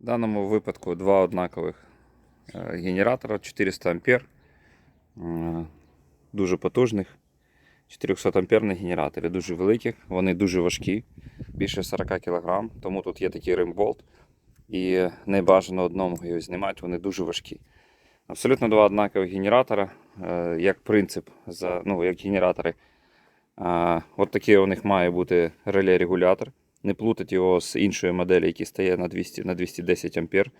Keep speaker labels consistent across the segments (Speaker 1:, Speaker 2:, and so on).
Speaker 1: В даному випадку два однакових е, генератора 400 ампер. Е, Дуже потужних. 400 амперних генераторів, дуже великих, вони дуже важкі, більше 40 кг, тому тут є такий римболт. І не бажано одному його знімати, вони дуже важкі. Абсолютно два однакових генератора, е, як принцип, ну, як генератори. От такий у них має бути реле-регулятор. Не плутати його з іншої моделі, який стає на 200 на 210 ампер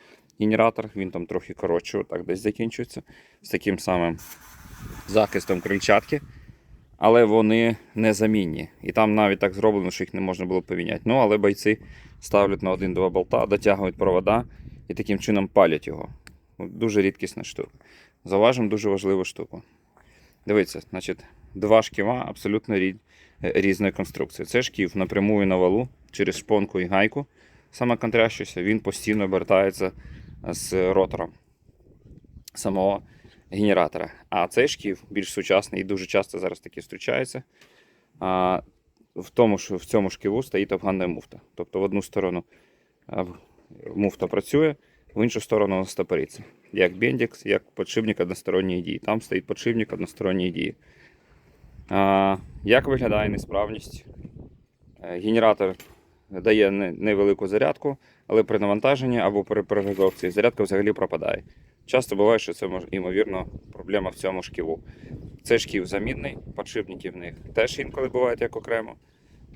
Speaker 1: генератор. Він там трохи коротше, так десь закінчується. З таким самим захистом крильчатки. Але вони незамінні. І там навіть так зроблено, що їх не можна було поміняти. Ну, але бойці ставлять на один-два болта, дотягують провода і таким чином палять його. Дуже рідкісна штука. Зауважимо дуже важливу штуку. Дивіться, значить, два шківа абсолютно рі- різної конструкції. Це шків напрямую на валу через шпонку і гайку. Саме контрящийся, він постійно обертається з ротором самого генератора. А цей шків більш сучасний і дуже часто зараз таки зустрічається. А, в, тому, що в цьому шківу стоїть афганна муфта. Тобто в одну сторону муфта працює, в іншу сторону вона стопориться. Як бендікс, як подшипник односторонньої дії. Там стоїть подшипник односторонньої дії. А, як виглядає несправність? Е, Генератор дає невелику зарядку, але при навантаженні або при перегазовці зарядка взагалі пропадає. Часто буває, що це ймовірно проблема в цьому шківу. Цей шків замінний, подшипники в них теж інколи бувають як окремо.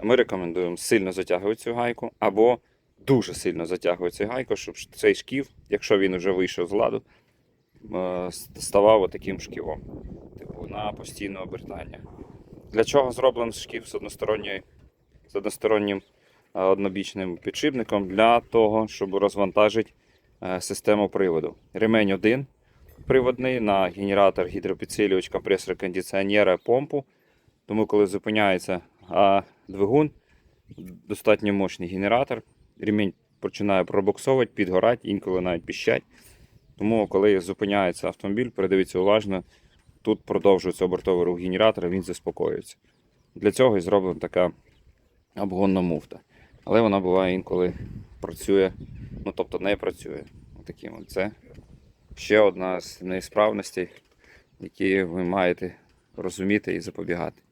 Speaker 1: Ми рекомендуємо сильно затягувати цю гайку або дуже сильно затягувати цю гайку, щоб цей шків, якщо він вже вийшов з ладу, е, ставав таким шківом, типу на постійне обертання. Для чого зроблений шків з односторонньою з одностороннім однобічним підшипником для того, щоб розвантажити е, систему приводу. Ремень один приводний на генератор, гідропідсилювач, компресор кондиціонера, помпу. Тому, коли зупиняється а, двигун, достатньо мощний генератор, ремінь починає пробуксовувати, підгорати, інколи навіть піщать. Тому, коли зупиняється автомобіль, передивіться уважно, тут продовжується обертовий рух генератора, він заспокоюється. Для цього і зроблена така обгонна муфта. Але вона буває інколи працює, ну тобто не працює. Отаким от. Це ще одна з несправностей, які ви маєте розуміти і запобігати.